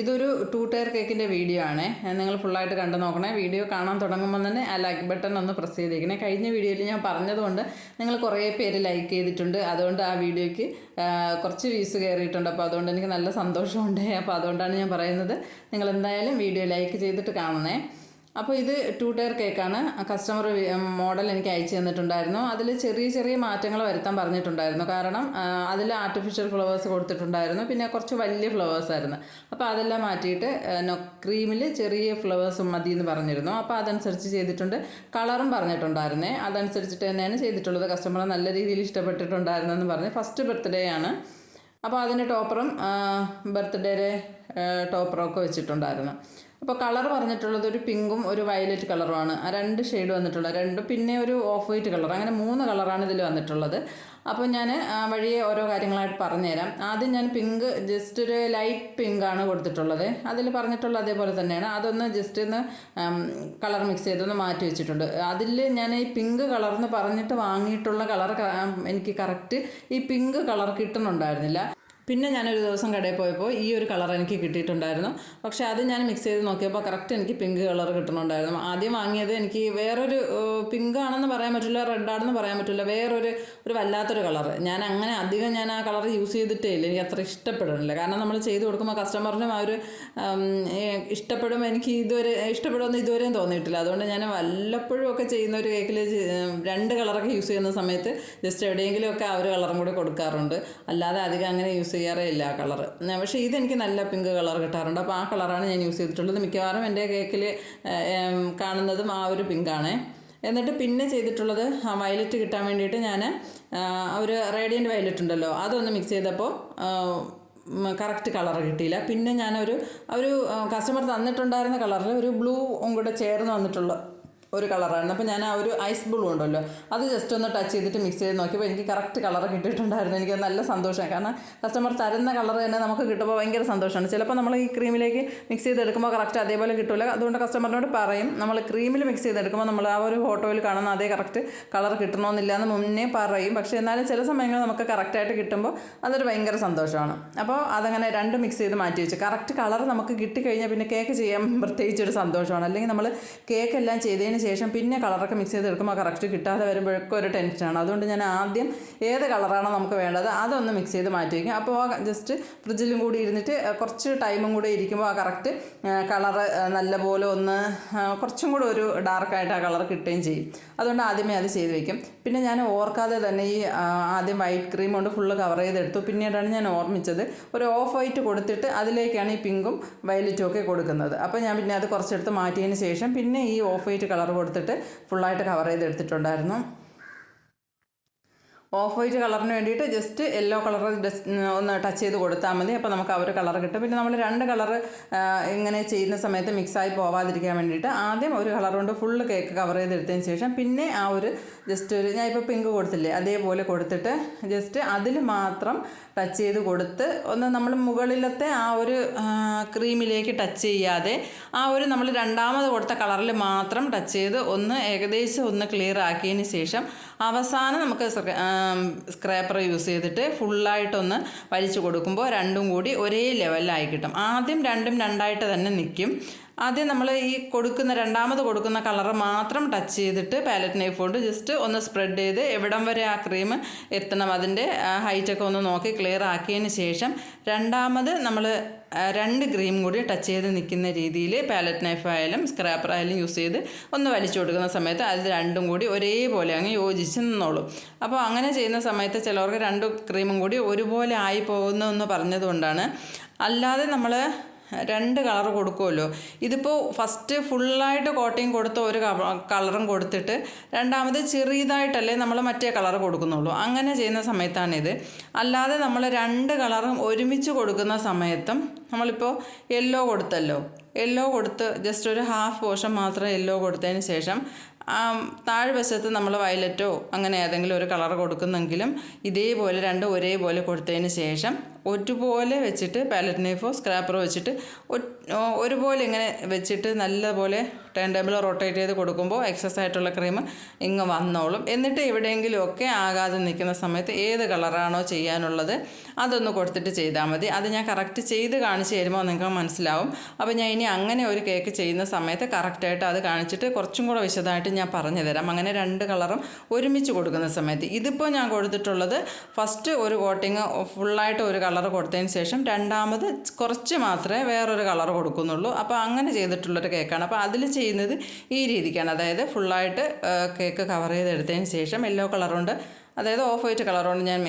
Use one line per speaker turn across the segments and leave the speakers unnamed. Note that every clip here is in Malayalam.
ഇതൊരു ടു ടയർ കേക്കിന്റെ വീഡിയോ ആണ് നിങ്ങൾ ഫുള്ളായിട്ട് കണ്ടു നോക്കണേ. വീഡിയോ കാണാൻ തുടങ്ങുമ്പോൾ തന്നെ ആ ലൈക്ക് ബട്ടൺ ഒന്ന് പ്രസ് ചെയ്തേക്കണേ. കഴിഞ്ഞ വീഡിയോയിൽ ഞാൻ പറഞ്ഞതുകൊണ്ട് നിങ്ങൾ കുറേ പേര് ലൈക്ക് ചെയ്തിട്ടുണ്ട്. അതുകൊണ്ട് ആ വീഡിയോയ്ക്ക് കുറച്ച് വ്യൂസ് കയറിയിട്ടുണ്ട്. അപ്പോൾ അതുകൊണ്ട് എനിക്ക് നല്ല സന്തോഷമുണ്ട്. അപ്പോൾ അതുകൊണ്ടാണ് ഞാൻ പറയുന്നത്. നിങ്ങൾ എന്തായാലും വീഡിയോ ലൈക്ക് ചെയ്തിട്ട് കാണണേ. അപ്പോൾ ഇത് ടു ടയർ കേക്കാണ് കസ്റ്റമർ മോഡൽ എനിക്ക് അയച്ചു തന്നിട്ടുണ്ടായിരുന്നു. അതിൽ ചെറിയ ചെറിയ മാറ്റങ്ങൾ വരുത്താൻ പറഞ്ഞിട്ടുണ്ടായിരുന്നു. കാരണം അതിൽ ആർട്ടിഫിഷ്യൽ ഫ്ലവേഴ്സ് കൊടുത്തിട്ടുണ്ടായിരുന്നു. പിന്നെ കുറച്ച് വലിയ ഫ്ലവേഴ്സ് ആയിരുന്നു. അപ്പോൾ അതെല്ലാം മാറ്റിയിട്ട് ക്രീമിൽ ചെറിയ ഫ്ലവേഴ്സ് മതി എന്ന് പറഞ്ഞിരുന്നു. അപ്പോൾ അതനുസരിച്ച് ചെയ്തിട്ടുണ്ട്. കളറും പറഞ്ഞിട്ടുണ്ടായിരുന്നേ. അതനുസരിച്ചിട്ട് തന്നെയാണ് ചെയ്തിട്ടുള്ളത്. കസ്റ്റമർ നല്ല രീതിയിൽ ഇഷ്ടപ്പെട്ടിട്ടുണ്ടായിരുന്നെന്ന് പറഞ്ഞ് ഫസ്റ്റ് ബർത്ത്ഡേ ആണ്. അപ്പോൾ അതിന്റെ ടോപ്പറും ബർത്ത്ഡേയുടെ ടോപ്പറും ഒക്കെ വെച്ചിട്ടുണ്ടായിരുന്നു. അപ്പോൾ കളർ പറഞ്ഞിട്ടുള്ളത് ഒരു പിങ്കും ഒരു വയലറ്റ് കളറുമാണ്. ആ രണ്ട് ഷെയ്ഡ് വന്നിട്ടുള്ളത്. രണ്ട് പിന്നെ ഒരു ഓഫ് വൈറ്റ് കളർ. അങ്ങനെ മൂന്ന് കളറാണ് ഇതിൽ വന്നിട്ടുള്ളത്. അപ്പോൾ ഞാൻ വഴിയെ ഓരോ കാര്യങ്ങളായിട്ട് പറഞ്ഞുതരാം. ആദ്യം ഞാൻ പിങ്ക് ജസ്റ്റ് ഒരു ലൈറ്റ് പിങ്ക് ആണ് കൊടുത്തിട്ടുള്ളത്. അതിൽ പറഞ്ഞിട്ടുള്ള അതേപോലെ തന്നെയാണ്. അതൊന്ന് ജസ്റ്റ് ഒന്ന് കളർ മിക്സ് ചെയ്തൊന്ന് മാറ്റി വെച്ചിട്ടുണ്ട്. അതിൽ ഞാൻ ഈ പിങ്ക് കളർ എന്ന് പറഞ്ഞിട്ട് വാങ്ങിയിട്ടുള്ള കളർ എനിക്ക് കറക്റ്റ് ഈ പിങ്ക് കളർ കിട്ടുന്നുണ്ടായിരുന്നില്ല. പിന്നെ ഞാനൊരു ദിവസം കടയിൽ പോയപ്പോൾ ഈ ഒരു കളർ എനിക്ക് കിട്ടിയിട്ടുണ്ടായിരുന്നു. പക്ഷേ അത് ഞാൻ മിക്സ് ചെയ്ത് നോക്കിയപ്പോൾ കറക്റ്റ് എനിക്ക് പിങ്ക് കളർ കിട്ടുന്നുണ്ടായിരുന്നു ആദ്യം വാങ്ങിയത് എനിക്ക് വേറൊരു പിങ്ക് ആണെന്ന് പറയാൻ പറ്റില്ല റെഡ് ആണെന്ന് പറയാൻ പറ്റില്ല വേറൊരു ഒരു വല്ലാത്തൊരു കളർ ഞാൻ അങ്ങനെ അധികം ഞാൻ ആ കളർ യൂസ് ചെയ്തിട്ടേ ഇല്ല. എനിക്ക് അത്ര ഇഷ്ടപ്പെടുന്നില്ല. കാരണം നമ്മൾ ചെയ്ത് കൊടുക്കുമ്പോൾ കസ്റ്റമറിനും ആ ഒരു ഇഷ്ടപ്പെടും എനിക്ക് ഇതുവരെ ഇഷ്ടപ്പെടുമെന്ന് ഇതുവരെയും തോന്നിയിട്ടില്ല. അതുകൊണ്ട് ഞാൻ വല്ലപ്പോഴും ഒക്കെ ചെയ്യുന്ന ഒരു കേക്കിൽ രണ്ട് കളറൊക്കെ യൂസ് ചെയ്യുന്ന സമയത്ത് ജസ്റ്റ് എവിടെയെങ്കിലും ഒക്കെ ആ ഒരു കളറും കൂടി കൊടുക്കാറുണ്ട്. അല്ലാതെ അധികം അങ്ങനെ യൂസ് ചെയ്യാറേ ഇല്ല ആ കളർ പക്ഷേ ഇതെനിക്ക് നല്ല പിങ്ക് കളർ കിട്ടാറുണ്ട്. അപ്പോൾ ആ കളറാണ് ഞാൻ യൂസ് ചെയ്തിട്ടുള്ളത്. മിക്കവാറും എന്റെ കേക്കിൽ കാണുന്നതും ആ ഒരു പിങ്കാണ്. എന്നിട്ട് പിന്നെ ചെയ്തിട്ടുള്ളത് ആ വയലറ്റ് കിട്ടാൻ വേണ്ടിയിട്ട് ഞാൻ ഒരു റേഡിയന്റ് വയലറ്റ് ഉണ്ടല്ലോ അതൊന്ന് മിക്സ് ചെയ്തപ്പോൾ കറക്റ്റ് കളർ കിട്ടിയില്ല. പിന്നെ ഞാനൊരു ഒരു കസ്റ്റമർ തന്നിട്ടുണ്ടായിരുന്ന കളറിൽ ഒരു ബ്ലൂ കൂടെ ചേർന്ന് വന്നിട്ടുള്ള ഒരു കളറായിരുന്നു. അപ്പോൾ ഞാൻ ആ ഒരു ഐസ് ബ്ലൂ ഉണ്ടല്ലോ അത് ജസ്റ്റ് ഒന്ന് ടച്ച് ചെയ്തിട്ട് മിക്സ് ചെയ്ത് നോക്കിയപ്പോൾ എനിക്ക് കറക്റ്റ് കളർ കിട്ടിയിട്ടുണ്ടായിരുന്നു. എനിക്ക് നല്ല സന്തോഷമാണ് കാരണം കസ്റ്റമർ തരുന്ന കളർ തന്നെ നമുക്ക് കിട്ടുമ്പോൾ ഭയങ്കര സന്തോഷമാണ്. ചിലപ്പോൾ നമ്മൾ ഈ ക്രീമിലേക്ക് മിക്സ് ചെയ്തെടുക്കുമ്പോൾ കറക്റ്റ് അതേപോലെ കിട്ടില്ല അതുകൊണ്ട് കസ്റ്റമറിനോട് പറയും നമ്മൾ ക്രീമിൽ മിക്സ് ചെയ്തെടുക്കുമ്പോൾ നമ്മൾ ആ ഒരു ഫോട്ടോയിൽ കാണുന്ന അതേ കറക്റ്റ് കളർ കിട്ടണമെന്നില്ല എന്ന് മുന്നേ പറയും. പക്ഷേ എന്നാലും ചില സമയങ്ങൾ നമുക്ക് കറക്റ്റായിട്ട് കിട്ടുമ്പോൾ അതൊരു ഭയങ്കര സന്തോഷമാണ്. അപ്പോൾ അതങ്ങനെ രണ്ട് മിക്സ് ചെയ്ത് മാറ്റി വെച്ചു. കറക്റ്റ് കളർ നമുക്ക് കിട്ടിക്കഴിഞ്ഞാൽ പിന്നെ കേക്ക് ചെയ്യാൻ പ്രത്യേകിച്ച് ഒരു സന്തോഷമാണ്. അല്ലെങ്കിൽ നമ്മൾ കേക്ക് എല്ലാം ചെയ്തതിന് ശേഷം പിന്നെ കളറൊക്കെ മിക്സ് ചെയ്തെടുക്കുമ്പോൾ കറക്റ്റ് കിട്ടാതെ വരുമ്പോഴൊക്കെ ഒരു ടെൻഷനാണ് അതുകൊണ്ട് ഞാൻ ആദ്യം ഏത് കളറാണോ നമുക്ക് വേണ്ടത് അതൊന്ന് മിക്സ് ചെയ്ത് മാറ്റി വയ്ക്കും. അപ്പോൾ ജസ്റ്റ് ഫ്രിഡ്ജിലും കൂടി ഇരുന്നിട്ട് കുറച്ച് ടൈമും കൂടി ഇരിക്കുമ്പോൾ ആ കറക്റ്റ് കളറ് നല്ലപോലെ ഒന്ന് കുറച്ചും കൂടെ ഒരു ഡാർക്കായിട്ട് ആ കളർ കിട്ടുകയും ചെയ്യും. അതുകൊണ്ട് ആദ്യമേ അത് ചെയ്ത് വയ്ക്കും. പിന്നെ ഞാൻ ഓർക്കാതെ തന്നെ ഈ ആദ്യം വൈറ്റ് ക്രീം കൊണ്ട് ഫുള്ള് കവർ ചെയ്തെടുത്തു. പിന്നീടാണ് ഞാൻ ഓർമ്മിച്ചത് ഒരു ഓഫ് വൈറ്റ് കൊടുത്തിട്ട് അതിലേക്കാണ് ഈ പിങ്കും വയലറ്റും ഒക്കെ കൊടുക്കുന്നത്. അപ്പോൾ ഞാൻ പിന്നെ അത് കുറച്ചെടുത്ത് മാറ്റിയതിന് ശേഷം പിന്നെ ഈ ഓഫ് വൈറ്റ് കളർ കൊടുത്തിട്ട് ഫുള്ളായിട്ട് കവർ ചെയ്തെടുത്തിട്ടുണ്ടായിരുന്നു. ഓഫ് വൈറ്റ് കളറിന് വേണ്ടിയിട്ട് ജസ്റ്റ് യെല്ലോ കളർ ഒന്ന് ടച്ച് ചെയ്ത് കൊടുത്താൽ മതി. അപ്പോൾ നമുക്ക് ആ ഒരു കളർ കിട്ടും. പിന്നെ നമ്മൾ രണ്ട് കളർ ഇങ്ങനെ ചെയ്യുന്ന സമയത്ത് മിക്സായി പോവാതിരിക്കാൻ വേണ്ടിയിട്ട് ആദ്യം ഒരു കളർ കൊണ്ട് ഫുള്ള് കേക്ക് കവർ ചെയ്തെടുത്തതിന് ശേഷം പിന്നെ ആ ഒരു ജസ്റ്റ് ഒരു ഞാൻ ഇപ്പോൾ പിങ്ക് കൊടുത്തില്ലേ അതേപോലെ കൊടുത്തിട്ട് ജസ്റ്റ് അതിൽ മാത്രം ടച്ച് ചെയ്ത് കൊടുത്ത് ഒന്ന് നമ്മൾ മുകളിലത്തെ ആ ഒരു ക്രീമിലേക്ക് ടച്ച് ചെയ്യാതെ ആ ഒരു നമ്മൾ രണ്ടാമത് കൊടുത്ത കളറിൽ മാത്രം ടച്ച് ചെയ്ത് ഒന്ന് ഏകദേശം ഒന്ന് ക്ലിയർ ആക്കിയതിന് ശേഷം അവസാനം നമുക്ക് സ്ക്രാപ്പർ യൂസ് ചെയ്തിട്ട് ഫുള്ളായിട്ടൊന്ന് വലിച്ചു കൊടുക്കുമ്പോൾ രണ്ടും കൂടി ഒരേ ലെവലിലായി കിട്ടും. ആദ്യം രണ്ടും രണ്ടായിട്ട് തന്നെ നിൽക്കും ആദ്യം നമ്മൾ ഈ കൊടുക്കുന്ന രണ്ടാമത് കൊടുക്കുന്ന കളർ മാത്രം ടച്ച് ചെയ്തിട്ട് പാലറ്റ് നൈഫ് കൊണ്ട് ജസ്റ്റ് ഒന്ന് സ്പ്രെഡ് ചെയ്ത് എവിടം വരെ ആ ക്രീം എത്തണം. അതിന്റെ ഹൈറ്റൊക്കെ ഒന്ന് നോക്കി ക്ലിയർ ആക്കിയതിന് ശേഷം രണ്ടാമത് നമ്മൾ രണ്ട് ക്രീം കൂടി ടച്ച് ചെയ്ത് നിൽക്കുന്ന രീതിയിൽ പാലറ്റ് നൈഫ് ആയാലും സ്ക്രാപ്പർ ആയാലും യൂസ് ചെയ്ത് ഒന്ന് വലിച്ചു കൊടുക്കുന്ന സമയത്ത് അത് രണ്ടും കൂടി ഒരേപോലെ അങ്ങ് യോജിച്ച് നിന്നോളും. അപ്പോൾ അങ്ങനെ ചെയ്യുന്ന സമയത്ത് ചിലവർക്ക് രണ്ട് ക്രീമും കൂടി ഒരുപോലെ ആയി പോകുന്നു എന്ന് പറഞ്ഞതുകൊണ്ടാണ്. അല്ലാതെ നമ്മൾ രണ്ട് കളർ കൊടുക്കുമല്ലോ. ഇതിപ്പോൾ ഫസ്റ്റ് ഫുള്ളായിട്ട് കോട്ടിങ് കൊടുത്ത ഒരു കളറും കൊടുത്തിട്ട് രണ്ടാമത് ചെറിയതായിട്ടല്ലേ നമ്മൾ മറ്റേ കളർ കൊടുക്കുന്നുള്ളൂ. അങ്ങനെ ചെയ്യുന്ന സമയത്താണിത്. അല്ലാതെ നമ്മൾ രണ്ട് കളറും ഒരുമിച്ച് കൊടുക്കുന്ന സമയത്തും നമ്മളിപ്പോൾ യെല്ലോ കൊടുത്തല്ലോ. യെല്ലോ കൊടുത്ത് ജസ്റ്റ് ഒരു ഹാഫ് പോർഷൻ മാത്രം യെല്ലോ കൊടുത്തതിന് ശേഷം താഴ്വശത്ത് നമ്മൾ വയലറ്റോ അങ്ങനെ ഏതെങ്കിലും ഒരു കളർ കൊടുക്കുന്നെങ്കിലും ഇതേപോലെ രണ്ടും ഒരേപോലെ കൊടുത്തതിന് ശേഷം ഒരുപോലെ വെച്ചിട്ട് പാലറ്റ് നൈഫോ സ്ക്രാപ്പറോ വെച്ചിട്ട് ഒരുപോലെ ഇങ്ങനെ വെച്ചിട്ട് നല്ലപോലെ ടേൺ ടേബിൾ റൊട്ടേറ്റ് ചെയ്ത് കൊടുക്കുമ്പോൾ എക്സസ് ആയിട്ടുള്ള ക്രീം ഇങ്ങ് വന്നോളും. എന്നിട്ട് എവിടെയെങ്കിലുമൊക്കെ ആകാതെ നിൽക്കുന്ന സമയത്ത് ഏത് കളറാണോ ചെയ്യാനുള്ളത് അതൊന്ന് കൊടുത്തിട്ട് ചെയ്താൽ മതി. അത് ഞാൻ കറക്റ്റ് ചെയ്ത് കാണിച്ച് തരുമ്പോൾ നിങ്ങൾക്ക് മനസ്സിലാവും. അപ്പോൾ ഞാൻ ഇനി അങ്ങനെ ഒരു കേക്ക് ചെയ്യുന്ന സമയത്ത് കറക്റ്റായിട്ട് അത് കാണിച്ചിട്ട് കുറച്ചും കൂടെ വിശദമായിട്ട് ഞാൻ പറഞ്ഞു തരാം. അങ്ങനെ രണ്ട് കളറും ഒരുമിച്ച് കൊടുക്കുന്ന സമയത്ത്. ഇതിപ്പോൾ ഞാൻ കൊടുത്തിട്ടുള്ളത് ഫസ്റ്റ് ഒരു കോട്ടിങ് ഫുള്ളായിട്ട് ഒരു കളർ കൊടുത്തതിന് ശേഷം രണ്ടാമത് കുറച്ച് മാത്രമേ വേറൊരു കളർ കൊടുക്കുന്നുള്ളൂ. അപ്പോൾ അങ്ങനെ ചെയ്തിട്ടുള്ളൊരു കേക്കാണ്. അപ്പോൾ അതിൽ ചെയ്യുന്നത് ഈ രീതിക്കാണ്. അതായത് ഫുള്ളായിട്ട് കേക്ക് കവർ ചെയ്തെടുത്തതിന് ശേഷം യെല്ലോ കളറുണ്ട്. അതായത് ഓഫ് വൈറ്റ് കളറുകൊണ്ട് ഞാൻ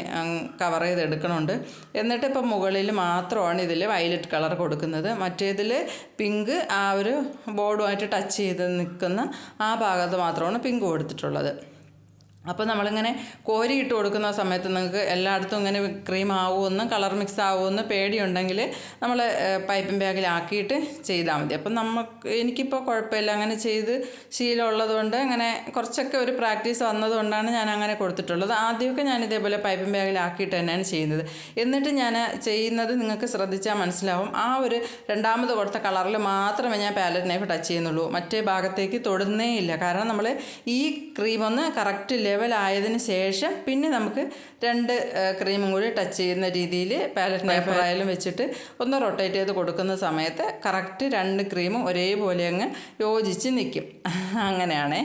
കവർ ചെയ്ത് എടുക്കണുണ്ട് എന്നിട്ട് ഇപ്പം മുകളിൽ മാത്രമാണ് ഇതിൽ വയലറ്റ് കളർ കൊടുക്കുന്നത്. മറ്റേതിൽ പിങ്ക് ആ ഒരു ബോർഡുമായിട്ട് ടച്ച് ചെയ്ത് നിൽക്കുന്ന ആ ഭാഗത്ത് മാത്രമാണ് പിങ്ക് കൊടുത്തിട്ടുള്ളത്. അപ്പോൾ നമ്മളിങ്ങനെ കോരി ഇട്ട് കൊടുക്കുന്ന സമയത്ത് നിങ്ങൾക്ക് എല്ലായിടത്തും ഇങ്ങനെ ക്രീം ആവുമെന്ന് കളർ മിക്സ് ആവുമെന്ന് പേടിയുണ്ടെങ്കിൽ നമ്മൾ പൈപ്പിംഗ് ബാഗിലാക്കിയിട്ട് ചെയ്താൽ മതി. അപ്പം നമുക്ക് എനിക്കിപ്പോൾ കുഴപ്പമില്ല. അങ്ങനെ ചെയ്ത് ശീലമുള്ളതുകൊണ്ട് അങ്ങനെ കുറച്ചൊക്കെ ഒരു പ്രാക്ടീസ് വന്നതുകൊണ്ടാണ് ഞാൻ അങ്ങനെ കൊടുത്തിട്ടുള്ളത്. ആദ്യമൊക്കെ ഞാൻ ഇതേപോലെ പൈപ്പിംഗ് ബാഗിലാക്കിയിട്ട് തന്നെയാണ് ചെയ്യുന്നത്. എന്നിട്ട് ഞാൻ ചെയ്യുന്നത് നിങ്ങൾക്ക് ശ്രദ്ധിച്ചാൽ മനസ്സിലാവും. ആ ഒരു രണ്ടാമത് കൊടുത്ത കളറിൽ മാത്രമേ ഞാൻ പാലറ്റ് നൈഫ് ടച്ച് ചെയ്യുന്നുള്ളൂ. മറ്റേ ഭാഗത്തേക്ക് തൊടുന്നേ ഇല്ല. കാരണം നമ്മൾ ഈ ക്രീം ഒന്ന് കറക്റ്റ് ലെവലായതിന് ശേഷം പിന്നെ നമുക്ക് രണ്ട് ക്രീമും കൂടി ടച്ച് ചെയ്യുന്ന രീതിയിൽ പാലറ്റ് പേപ്പറായാലും വെച്ചിട്ട് ഒന്ന് റൊട്ടേറ്റ് ചെയ്ത് കൊടുക്കുന്ന സമയത്ത് കറക്റ്റ് രണ്ട് ക്രീമും ഒരേപോലെ അങ്ങ് യോജിച്ച് നിൽക്കും. അങ്ങനെയാണേ.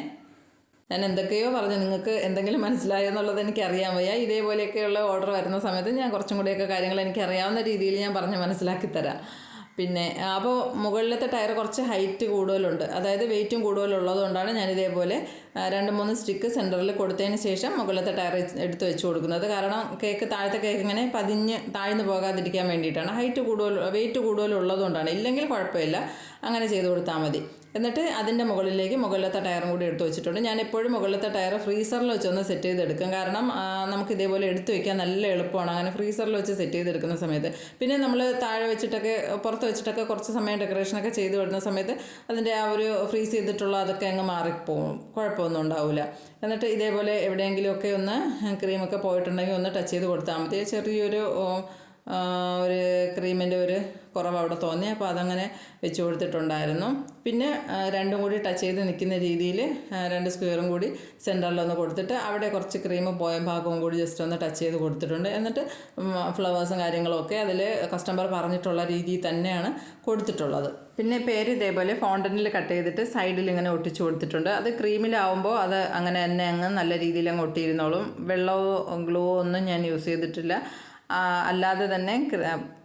ഞാൻ എന്തൊക്കെയോ പറഞ്ഞു. നിങ്ങൾക്ക് എന്തെങ്കിലും മനസ്സിലായോ എന്നുള്ളത് എനിക്ക് അറിയാൻ വയ്യ. ഇതേപോലെയൊക്കെയുള്ള ഓർഡർ വരുന്ന സമയത്ത് ഞാൻ കുറച്ചും കൂടിയൊക്കെ കാര്യങ്ങൾ എനിക്കറിയാവുന്ന രീതിയിൽ ഞാൻ പറഞ്ഞ് മനസ്സിലാക്കി തരാം. പിന്നെ അപ്പോൾ മുകളിലത്തെ ടയർ കുറച്ച് ഹൈറ്റ് കൂടുതലുണ്ട്. അതായത് വെയിറ്റും കൂടുതലുള്ളത് കൊണ്ടാണ് ഞാൻ ഇതേപോലെ രണ്ട് മൂന്ന് സ്റ്റിക്ക് സെന്ററിൽ കൊടുത്തതിന് ശേഷം മുകളിലത്തെ ടയർ എടുത്ത് വെച്ച് കൊടുക്കുന്നത്. കാരണം കേക്ക് താഴത്തെ കേക്ക് ഇങ്ങനെ പതിഞ്ഞ് താഴ്ന്നു പോകാതിരിക്കാൻ വേണ്ടിയിട്ടാണ്. ഹൈറ്റ് കൂടുതൽ വെയിറ്റ് കൂടുതലുള്ളതുകൊണ്ടാണ്. ഇല്ലെങ്കിൽ കുഴപ്പമില്ല. അങ്ങനെ ചെയ്ത് കൊടുത്താൽ മതി. എന്നിട്ട് അതിന്റെ മുകളിലേക്ക് മുകളിലത്തെ ടയറും കൂടി എടുത്ത് വെച്ചിട്ടുണ്ട്. ഞാൻ എപ്പോഴും മുകളിലത്തെ ടയർ ഫ്രീസറിൽ വെച്ചൊന്ന് സെറ്റ് ചെയ്തെടുക്കും. കാരണം നമുക്ക് ഇതേപോലെ എടുത്ത് വെക്കാൻ നല്ല എളുപ്പമാണ്. അങ്ങനെ ഫ്രീസറിൽ വെച്ച് സെറ്റ് ചെയ്തെടുക്കുന്ന സമയത്ത്. പിന്നെ നമ്മൾ താഴെ വെച്ചിട്ടൊക്കെ പുറത്ത് വെച്ചിട്ടൊക്കെ കുറച്ച് സമയം ഡെക്കറേഷനൊക്കെ ചെയ്ത് വിടുന്ന സമയത്ത് അതിന്റെ ആ ഒരു ഫ്രീസ് ചെയ്തിട്ടുള്ള അതൊക്കെ അങ്ങ് മാറിപ്പോവും. കുഴപ്പമൊന്നും ഉണ്ടാവില്ല എന്നിട്ട് ഇതേപോലെ എവിടെയെങ്കിലുമൊക്കെ ഒന്ന് ക്രീമൊക്കെ പോയിട്ടുണ്ടെങ്കിൽ ഒന്ന് ടച്ച് ചെയ്ത് കൊടുത്താൽ മതി. ചെറിയൊരു ഒരു ക്രീമിന്റെ ഒരു കുറവ് അവിടെ തോന്നി. അപ്പോൾ അതങ്ങനെ വെച്ച് കൊടുത്തിട്ടുണ്ടായിരുന്നു. പിന്നെ രണ്ടും കൂടി ടച്ച് ചെയ്ത് നിൽക്കുന്ന രീതിയിൽ രണ്ട് സ്ക്വയറും കൂടി സെന്ററിലൊന്ന് കൊടുത്തിട്ട് അവിടെ കുറച്ച് ക്രീം പോയ ഭാഗവും കൂടി ജസ്റ്റ് ഒന്ന് ടച്ച് ചെയ്ത് കൊടുത്തിട്ടുണ്ട്. എന്നിട്ട് ഫ്ലവേഴ്സും കാര്യങ്ങളൊക്കെ അതിൽ കസ്റ്റമർ പറഞ്ഞിട്ടുള്ള രീതിയിൽ തന്നെയാണ് കൊടുത്തിട്ടുള്ളത്. പിന്നെ പേര് ഇതേപോലെ ഫോണ്ടനിൽ കട്ട് ചെയ്തിട്ട് സൈഡിൽ ഇങ്ങനെ ഒട്ടിച്ച് കൊടുത്തിട്ടുണ്ട്. അത് ക്രീമിലാവുമ്പോൾ അത് അങ്ങനെ തന്നെ അങ്ങ് നല്ല രീതിയിൽ അങ്ങ് ഒട്ടിയിരുന്നോളും. വെള്ളമോ ഗ്ലോ ഒന്നും ഞാൻ യൂസ് ചെയ്തിട്ടില്ല. അല്ലാതെ തന്നെ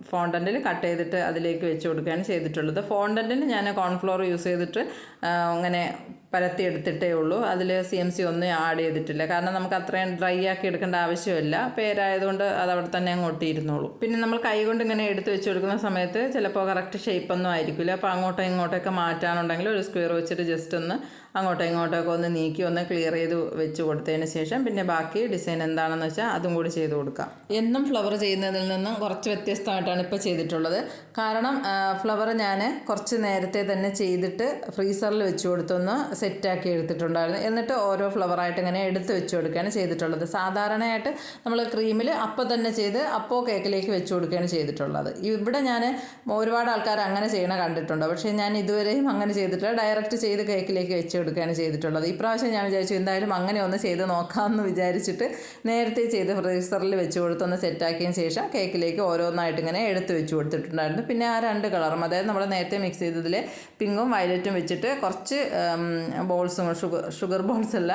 ഫോണ്ടന്റിൽ കട്ട് ചെയ്തിട്ട് അതിലേക്ക് വെച്ച് കൊടുക്കുകയാണ് ചെയ്തിട്ടുള്ളത്. ഫോണ്ടന്റിന് ഞാൻ കോൺഫ്ലോർ യൂസ് ചെയ്തിട്ട് അങ്ങനെ പരത്തി എടുത്തിട്ടേ ഉള്ളൂ. അതിൽ സി എം സി ഒന്നും ആഡ് ചെയ്തിട്ടില്ല. കാരണം നമുക്ക് അത്രയും ഡ്രൈ ആക്കി എടുക്കേണ്ട ആവശ്യമില്ല. പേരായതുകൊണ്ട് അത് അവിടെ തന്നെ അങ്ങ് ഒട്ടിയിരുന്നോളൂ. പിന്നെ നമ്മൾ കൈ കൊണ്ട് ഇങ്ങനെ എടുത്ത് വെച്ച് കൊടുക്കുന്ന സമയത്ത് ചിലപ്പോൾ കറക്റ്റ് ഷേപ്പൊന്നും ആയിരിക്കില്ല. അപ്പോൾ അങ്ങോട്ടോ ഇങ്ങോട്ടൊക്കെ മാറ്റാനുണ്ടെങ്കിൽ ഒരു സ്ക്വയർ വെച്ചിട്ട് ജസ്റ്റ് ഒന്ന് അങ്ങോട്ടോ ഇങ്ങോട്ടൊക്കെ ഒന്ന് നീക്കി ഒന്ന് ക്ലിയർ ചെയ്ത് വെച്ച് കൊടുത്തതിന് ശേഷം പിന്നെ ബാക്കി ഡിസൈൻ എന്താണെന്ന് വെച്ചാൽ അതും കൂടി ചെയ്ത് കൊടുക്കാം. എന്നും ഫ്ലവർ ചെയ്യുന്നതിൽ നിന്നും കുറച്ച് വ്യത്യസ്തമായിട്ടാണ് ഇപ്പോൾ ചെയ്തിട്ടുള്ളത്. കാരണം ഫ്ലവർ ഞാൻ കുറച്ച് നേരത്തെ തന്നെ ചെയ്തിട്ട് ഫ്രീസറിൽ വെച്ച് കൊടുത്തൊന്ന് സെറ്റാക്കി എടുത്തിട്ടുണ്ടായിരുന്നു. എന്നിട്ട് ഓരോ ഫ്ലവറായിട്ട് ഇങ്ങനെ എടുത്ത് വെച്ച് കൊടുക്കുകയാണ് ചെയ്തിട്ടുള്ളത്. സാധാരണയായിട്ട് നമ്മൾ ക്രീമിൽ അപ്പോൾ തന്നെ ചെയ്ത് അപ്പോൾ കേക്കിലേക്ക് വെച്ച് കൊടുക്കുകയാണ് ചെയ്തിട്ടുള്ളത്. ഇവിടെ ഞാൻ ഒരുപാട് ആൾക്കാർ അങ്ങനെ ചെയ്യണ കണ്ടിട്ടുണ്ട്. പക്ഷേ ഞാൻ ഇതുവരെയും അങ്ങനെ ചെയ്തിട്ടില്ല. ഡയറക്റ്റ് ചെയ്ത് കേക്കിലേക്ക് വെച്ച് കൊടുക്കുകയാണ് ചെയ്തിട്ടുള്ളത്. ഇപ്രാവശ്യം ഞാൻ വിചാരിച്ചു എന്തായാലും അങ്ങനെ ഒന്ന് ചെയ്ത് നോക്കാമെന്ന് വിചാരിച്ചിട്ട് നേരത്തെ ചെയ്ത് ഫ്രീസറിൽ വെച്ച് കൊടുത്തൊന്ന് സെറ്റാക്കിയതിന് ശേഷം കേക്കിലേക്ക് ഓരോന്നായിട്ട് ഇങ്ങനെ എടുത്ത് വെച്ച് കൊടുത്തിട്ടുണ്ടായിരുന്നു. പിന്നെ ആ രണ്ട് കളറും അതായത് നമ്മൾ നേരത്തെ മിക്സ് ചെയ്തതിൽ പിങ്കും വയലറ്റും വെച്ചിട്ട് കുറച്ച് ബോൾസും ഷുഗർ ഷുഗർ ബോൾസ് അല്ല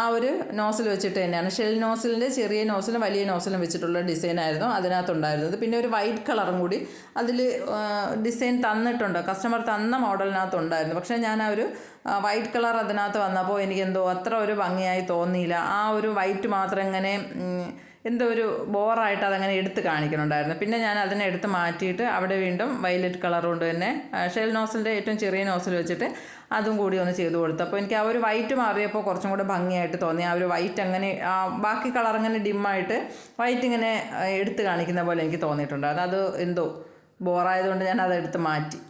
ആ ഒരു നോസിൽ വെച്ചിട്ട് തന്നെയാണ്. ഷെൽ നോസിലിന്റെ ചെറിയ നോസിലും വലിയ നോസിലും വെച്ചിട്ടുള്ള ഡിസൈൻ ആയിരുന്നു അതിനകത്തുണ്ടായിരുന്നത്. പിന്നെ ഒരു വൈറ്റ് കളറും കൂടി അതിൽ ഡിസൈൻ തന്നിട്ടുണ്ട്. കസ്റ്റമർ തന്ന മോഡലിനകത്തുണ്ടായിരുന്നു പക്ഷേ ഞാൻ ആ ഒരു വൈറ്റ് കളർ അതിനകത്ത് വന്നപ്പോൾ എനിക്ക് എന്തോ അത്ര ഒരു ഭംഗിയായി തോന്നിയില്ല. ആ ഒരു വൈറ്റ് മാത്രം ഇങ്ങനെ എന്തോ ഒരു ബോറായിട്ട് അതങ്ങനെ എടുത്ത് കാണിക്കുന്നുണ്ടായിരുന്നു. പിന്നെ ഞാൻ അതിനെ എടുത്ത് മാറ്റിയിട്ട് അവിടെ വീണ്ടും വയലറ്റ് കളർ കൊണ്ട് തന്നെ ഷെൽ നോസിന്റെ ഏറ്റവും ചെറിയ നോസിൽ വെച്ചിട്ട് അതും കൂടി ഒന്ന് ചെയ്തു കൊടുത്തു. അപ്പോൾ എനിക്ക് ആ ഒരു വൈറ്റ് മാറിയപ്പോൾ കുറച്ചും കൂടെ ഭംഗിയായിട്ട് തോന്നി. ആ ഒരു വൈറ്റ് അങ്ങനെ ആ ബാക്കി കളർ അങ്ങനെ ഡിമ്മായിട്ട് വൈറ്റ് ഇങ്ങനെ എടുത്ത് കാണിക്കുന്ന പോലെ എനിക്ക് തോന്നിയിട്ടുണ്ടായിരുന്നു. അത് എന്തോ ബോറായതുകൊണ്ട് ഞാൻ അത് എടുത്ത് മാറ്റി.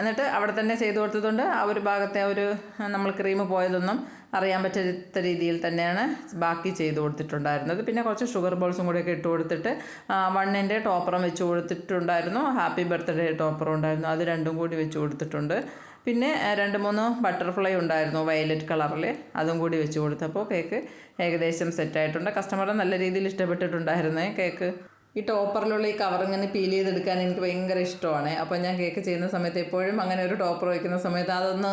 എന്നിട്ട് അവിടെ തന്നെ ചെയ്തു കൊടുത്തതുകൊണ്ട് ആ ഒരു ഭാഗത്തെ ഒരു നമ്മൾ ക്രീം പോയതൊന്നും അറിയാൻ പറ്റാത്ത രീതിയിൽ തന്നെയാണ് ബാക്കി ചെയ്ത് കൊടുത്തിട്ടുണ്ടായിരുന്നത്. പിന്നെ കുറച്ച് ഷുഗർ ബോൾസും കൂടെയൊക്കെ ഇട്ട് കൊടുത്തിട്ട് വണ്ണിന്റെ ടോപ്പറും വെച്ച് കൊടുത്തിട്ടുണ്ടായിരുന്നു. ഹാപ്പി ബർത്ത്ഡേ ടോപ്പറും ഉണ്ടായിരുന്നു. അത് രണ്ടും കൂടി വെച്ച് കൊടുത്തിട്ടുണ്ട്. പിന്നെ രണ്ട് മൂന്ന് ബട്ടർഫ്ലൈ ഉണ്ടായിരുന്നു വയലറ്റ് കളറിൽ. അതും കൂടി വെച്ച് കൊടുത്തപ്പോൾ കേക്ക് ഏകദേശം സെറ്റായിട്ടുണ്ട് കസ്റ്റമർ നല്ല രീതിയിൽ ഇഷ്ടപ്പെട്ടിട്ടുണ്ടായിരുന്നേ കേക്ക്. ഈ ടോപ്പറിലുള്ള ഈ കവർ ഇങ്ങനെ പീൽ ചെയ്തെടുക്കാൻ എനിക്ക് ഭയങ്കര ഇഷ്ടമാണ്. അപ്പോൾ ഞാൻ കേക്ക് ചെയ്യുന്ന സമയത്ത് എപ്പോഴും അങ്ങനെ ഒരു ടോപ്പർ വയ്ക്കുന്ന സമയത്ത് അതൊന്ന്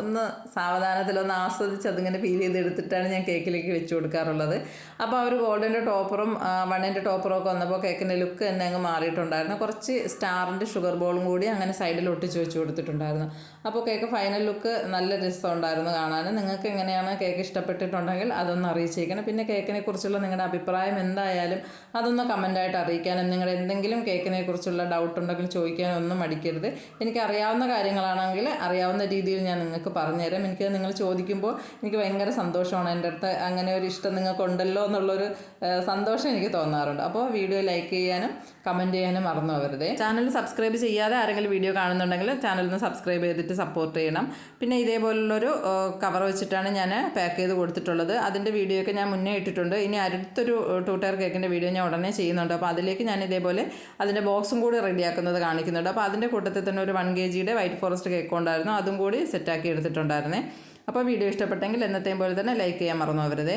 ഒന്ന് സാവധാനത്തിലൊന്ന് ആസ്വദിച്ച് അതിങ്ങനെ പീൽ ചെയ്തെടുത്തിട്ടാണ് ഞാൻ കേക്കിലേക്ക് വെച്ച് കൊടുക്കാറുള്ളത്. അപ്പോൾ ഒരു ഗോൾഡിന്റെ ടോപ്പറും വണ്ണിന്റെ ടോപ്പറും ഒക്കെ വന്നപ്പോൾ കേക്കിന്റെ ലുക്ക് തന്നെ അങ്ങ് മാറിയിട്ടുണ്ടായിരുന്നു. കുറച്ച് സ്റ്റാറിന്റെ ഷുഗർ ബോളും കൂടി അങ്ങനെ സൈഡിൽ ഒട്ടിച്ച് വെച്ച് കൊടുത്തിട്ടുണ്ടായിരുന്നു. അപ്പോൾ കേക്ക് ഫൈനൽ ലുക്ക് നല്ല രസമുണ്ടായിരുന്നു കാണാൻ. നിങ്ങൾക്ക് എങ്ങനെയാണ് കേക്ക് ഇഷ്ടപ്പെട്ടിട്ടുണ്ടെങ്കിൽ അതൊന്ന് അറിയിച്ചേക്കണം. പിന്നെ കേക്കിനെ കുറിച്ചുള്ള നിങ്ങളുടെ അഭിപ്രായം എന്തായാലും അതൊന്ന് കമന്റായിട്ട് അറിയിക്കാനും നിങ്ങൾ എന്തെങ്കിലും കേക്കിനെ കുറിച്ചുള്ള ഡൗട്ട് ഉണ്ടെങ്കിൽ ചോദിക്കാനൊന്നും മടിക്കരുത്. എനിക്ക് അറിയാവുന്ന കാര്യങ്ങളാണെങ്കിൽ അറിയാവുന്ന രീതിയിൽ ഞാൻ നിങ്ങൾക്ക് പറഞ്ഞുതരാം. എനിക്ക് നിങ്ങൾ ചോദിക്കുമ്പോൾ എനിക്ക് ഭയങ്കര സന്തോഷമാണ്. എന്റെ അടുത്ത് അങ്ങനെ ഒരു ഇഷ്ടം നിങ്ങൾക്കുണ്ടല്ലോ എന്നുള്ളൊരു സന്തോഷം എനിക്ക് തോന്നാറുണ്ട്. അപ്പോൾ വീഡിയോ ലൈക്ക് ചെയ്യാനും കമന്റ് ചെയ്യാനും മറന്നു പോകരുത്. ചാനൽ സബ്സ്ക്രൈബ് ചെയ്യാതെ ആരെങ്കിലും വീഡിയോ കാണുന്നുണ്ടെങ്കിൽ ചാനൽ ഒന്ന് സബ്സ്ക്രൈബ് ചെയ്തിട്ട് സപ്പോർട്ട് ചെയ്യണം. പിന്നെ ഇതേപോലുള്ളൊരു കവർ വെച്ചിട്ടാണ് ഞാൻ പാക്ക് ചെയ്ത് കൊടുത്തിട്ടുള്ളത്. അതിന്റെ വീഡിയോ ഒക്കെ ഞാൻ മുന്നേ ഇട്ടിട്ടുണ്ട്. ഇനി അടുത്തൊരു ടൂ ടയർ കേക്കിന്റെ വീഡിയോ ഞാൻ ഉടനെ ചെയ്യുന്നുണ്ട്. അപ്പോൾ അതിലേക്ക് ഞാൻ ഇതേപോലെ അതിന്റെ ബോക്സും കൂടി റെഡിയാക്കുന്നത് കാണിക്കുന്നുണ്ട്. അപ്പോൾ അതിന്റെ കൂട്ടത്തിൽ തന്നെ ഒരു വൺ കെ ജിയുടെ വൈറ്റ് ഫോറസ്റ്റ് കേക്ക് ഉണ്ടായിരുന്നു. അതും കൂടി സെറ്റാക്കി എടുത്തിട്ടുണ്ടായിരുന്നേ. അപ്പോൾ വീഡിയോ ഇഷ്ടപ്പെട്ടെങ്കിൽ എന്നത്തെയും പോലെ തന്നെ ലൈക്ക് ചെയ്യാൻ മറന്നു പോകരുതേ.